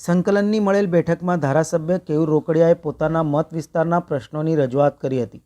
સંકલનની મળેલ બેઠકમાં ધારાસભ્ય કેયુર રોકડિયાએ પોતાના મત વિસ્તારના પ્રશ્નોની રજૂઆત કરી હતી.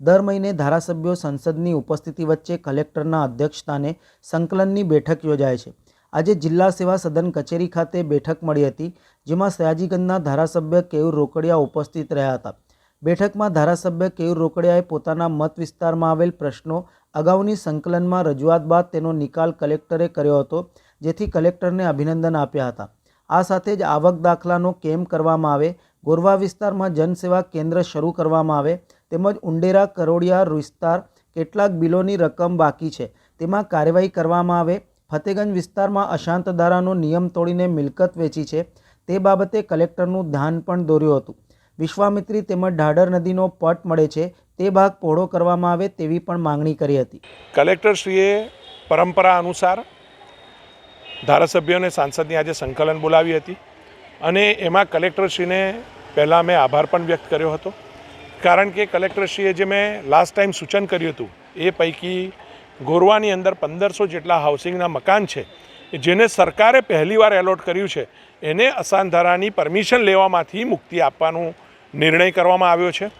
દર મહિને ધારાસભ્યો સંસદની ઉપસ્થિતિ વચ્ચે કલેક્ટરના અધ્યક્ષસ્થાને સંકલનની બેઠક યોજાય છે. આજે જિલ્લા સેવા સદન કચેરી ખાતે બેઠક મળી હતી, જેમાં સયાજીગંજના ધારાસભ્ય કેયુર રોકડિયા ઉપસ્થિત રહ્યા હતા. બેઠકમાં ધારાસભ્ય કેયુર રોકડિયાએ પોતાના મત વિસ્તારમાં આવેલ પ્રશ્નો અગાઉની સંકલનમાં રજૂઆત બાદ તેનો નિકાલ કલેક્ટરે કર્યો હતો, જેથી કલેક્ટરને અભિનંદન આપ્યા હતા. આ સાથે જ આવક દાખલાનો કેમ્પ કરવામાં આવે? ગોરવા વિસ્તારમાં જનસેવા કેન્દ્ર શરૂ કરવામાં આવે. તેમજ ઉંડેરા, કરોડિયા વિસ્તાર કેટલાક બિલોની રકમ બાકી છે. તેમાં કાર્યવાહી કરવામાં આવે. ફતેગંજ વિસ્તારમાં અશાંત ધારાનો નિયમ તોડીને મિલકત વેચી છે. તે બાબતે કલેક્ટરનું ધ્યાન પણ દોર્યું હતું. વિશ્વામિત્રી તેમજ ઢાઢર નદીનો પટ મળે છે. તે ભાગ પહોળો કરવામાં આવે તેવી પણ માંગણી કરી હતી. કલેક્ટરશ્રીએ પરંપરા અનુસાર ધારાસભ્યોને સાંસદની આજે સંકલન બોલાવી હતી અને એમાં કલેક્ટરશ્રીને પહેલાં મેં આભાર પણ વ્યક્ત કર્યો હતો. કારણ કે કલેક્ટરશ્રીએ જે મેં લાસ્ટ ટાઈમ સૂચન કર્યું હતું, એ પૈકી ગોરવાની અંદર પંદરસો જેટલા હાઉસિંગના મકાન છે, જેને સરકારે પહેલીવાર એલોટ કર્યું છે, એને અસાનધારાની પરમિશન લેવામાંથી મુક્તિ આપવાનો નિર્ણય કરવામાં આવ્યો છે.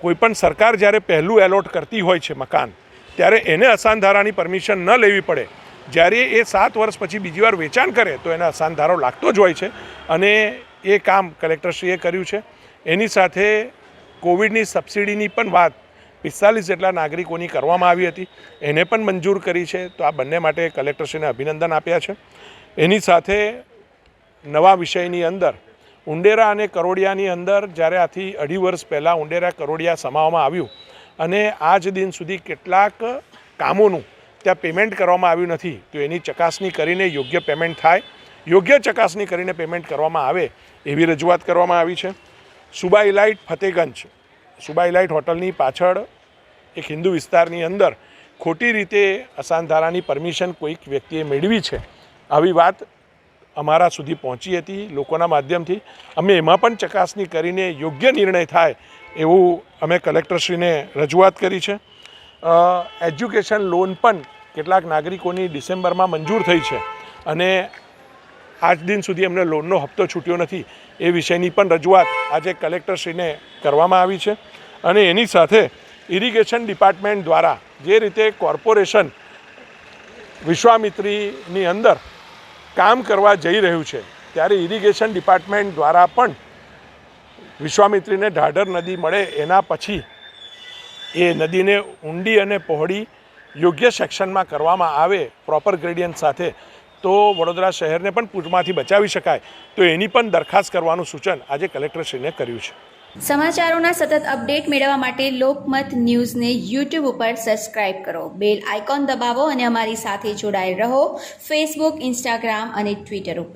કોઈપણ સરકાર જ્યારે પહેલું એલોટ કરતી હોય છે મકાન, ત્યારે એને અસાનધારાની પરમિશન ન લેવી પડે જ્યારે એ સાત વર્ષ પછી બીજી વાર વેચાણ કરે તો એને અસાનધારો લાગતો જ હોય છે. અને એ કામ કલેક્ટરશ્રીએ કર્યું છે. એની સાથે કોવિડની સબસિડીની પણ વાત પિસ્તાલીસ જેટલા નાગરિકોની કરવામાં આવી હતી. એને પણ મંજૂર કરી છે. તો આ બંને માટે કલેક્ટરશ્રીને અભિનંદન આપ્યા છે. એની સાથે નવા વિષયની અંદર, ઉંડેરા અને કરોડિયાની અંદર જ્યારે આથી અઢી વર્ષ પહેલાં ઉંડેરા કરોડિયા સમાવવામાં આવ્યું અને આજ દિન સુધી કેટલાક કામોનું ત્યાં પેમેન્ટ કરવામાં આવ્યું નથી, તો એની ચકાસણી કરીને યોગ્ય પેમેન્ટ થાય. યોગ્ય ચકાસણી કરીને પેમેન્ટ કરવામાં આવે એવી રજૂઆત કરવામાં આવી છે. સુબા ઇલાઇટ ફતેગંજ. સુબા ઇલાઇટ હોટલની પાછળ એક હિન્દુ વિસ્તારની અંદર ખોટી રીતે અસાનધારાની પરમિશન કોઈક વ્યક્તિએ મેળવી છે. આવી વાત અમારા સુધી પહોંચી હતી લોકોના માધ્યમથી. અમે એમાં પણ ચકાસણી કરીને યોગ્ય નિર્ણય થાય એવું અમે કલેક્ટરશ્રીને રજૂઆત કરી છે. એજ્યુકેશન લોન પણ કેટલાક નાગરિકોની ડિસેમ્બરમાં મંજૂર થઈ છે અને આજ દિન સુધી એમને લોનનો હપ્તો છૂટ્યો નથી એ વિષયની પણ રજૂઆત આજે કલેક્ટરશ્રીને કરવામાં આવી છે. અને એની સાથે ઇરિગેશન ડિપાર્ટમેન્ટ દ્વારા જે રીતે કોર્પોરેશન વિશ્વામિત્રીની અંદર કામ કરવા જઈ રહ્યું છે, ત્યારે ઇરિગેશન ડિપાર્ટમેન્ટ દ્વારા પણ વિશ્વામિત્રીને ઢાઢર નદી મળે એના પછી એ નદીને ઊંડી અને પહોળી યોગ્ય સેક્શનમાં કરવામાં આવે પ્રોપર ગ્રેડિયન્ટ સાથે, તો વડોદરા શહેરને પણ પૂરમાંથી બચાવી શકાય. તો એની પણ દરખાસ્ત કરવાનું સૂચન આજે કલેક્ટરશ્રીને કર્યું છે. સમાચારોના સતત અપડેટ મેળવવા માટે લોકમત ન્યૂઝને યુટ્યુબ ઉપર સબસ્ક્રાઇબ કરો. બેલ આઇકોન દબાવો અને અમારી સાથે જોડાયેલ રહો ફેસબુક, ઇન્સ્ટાગ્રામ અને ટ્વિટર ઉપર.